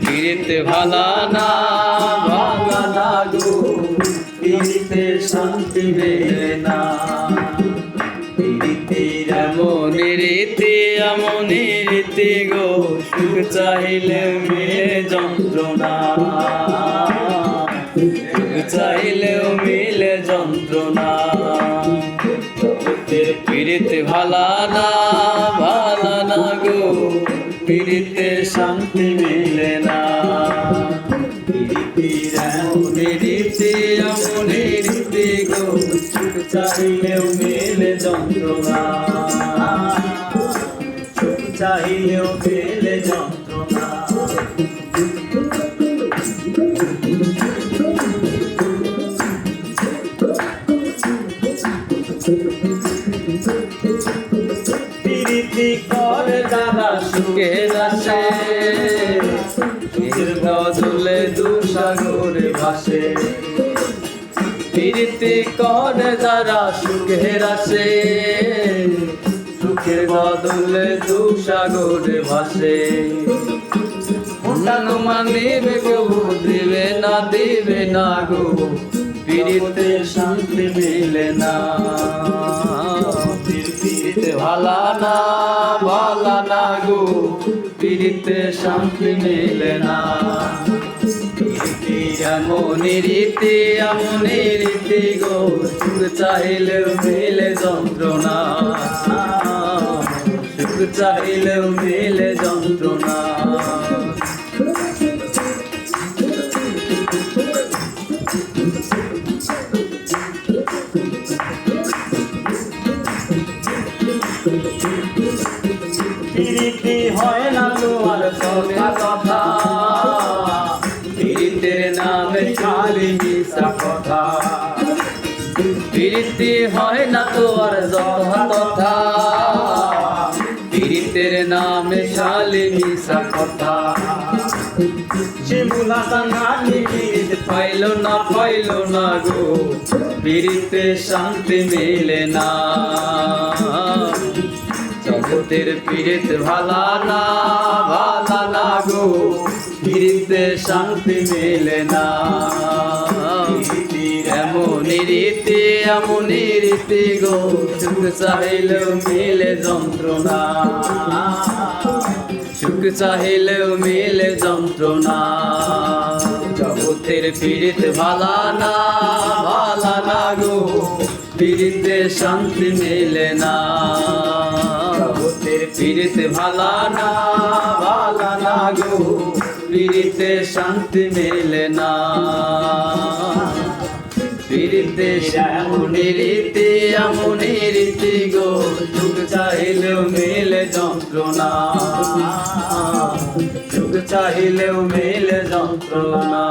পিড়িতে ভালা না ভালা না গো পিড়িতে শান্তি মেলে না। পিড়িতের এমনি রীতি এমনি রীতি গো, সুখ চাইলে মিলে যন্ত্রণা। চাইলেও মিলে যন্ত্রণা। পিড়িতে ভালা না ভালা না গো পিড়িতে শান্তি মেলে না। পিড়িতের এমনি চাইলেও মেলে যন্ত্রণা। চাইলেও মেলে যন্ত্রণা। সুখে আসে সুখের দুসাগরে ভাসে। প্রীতি করে যারা সুখের আসে, সুখের বদলে দু সাগরে ভাসে। অন্যান্য মানিবে কেউ দিবে না দিবে না গো। পিড়িতে শান্তি মিলে না। পিড়িতে ভালা না। ভালা না গো, পিড়িতে শান্তি মিলে না। এমনি রীতি এমনি রীতি গো সুখ চাইলেও মিলে যন্ত্রণা। সুখ চাইলেও মিলে প্রীতি হয় না তোমার কথা কথা। প্রীতির নামে খালি মিশা কথা। প্রীতি হয় না তোর যথা তথা প্রীতির নামে খালি মিশা কথা। শিমুল না, পাইল না গো। পিড়িতে শান্তি মেলে না। জগতের পীড়িত ভালা না ভালা না গো। পিড়িতে শান্তি মেলে না। এমনই রীতি এমনই রীতি গো, সুখ চাইলেও মিলে যন্ত্রণা। সুখ চাহিলেও মিলে যন্ত্রণা। জগতের পীড়িত ভালা না ভালা না গো। পীড়িতে শান্তি মেলে না। জগতের পীড়িত ভালা না ভালা না গো পীড়িতে শান্তি মেলে না। পীড়িতে এমনি রীতি এমনি রীতি গো। সুখ চাইলেও মিলে যন্ত্রণা। সুখ চাইলেও মিলে যন্ত্রণা।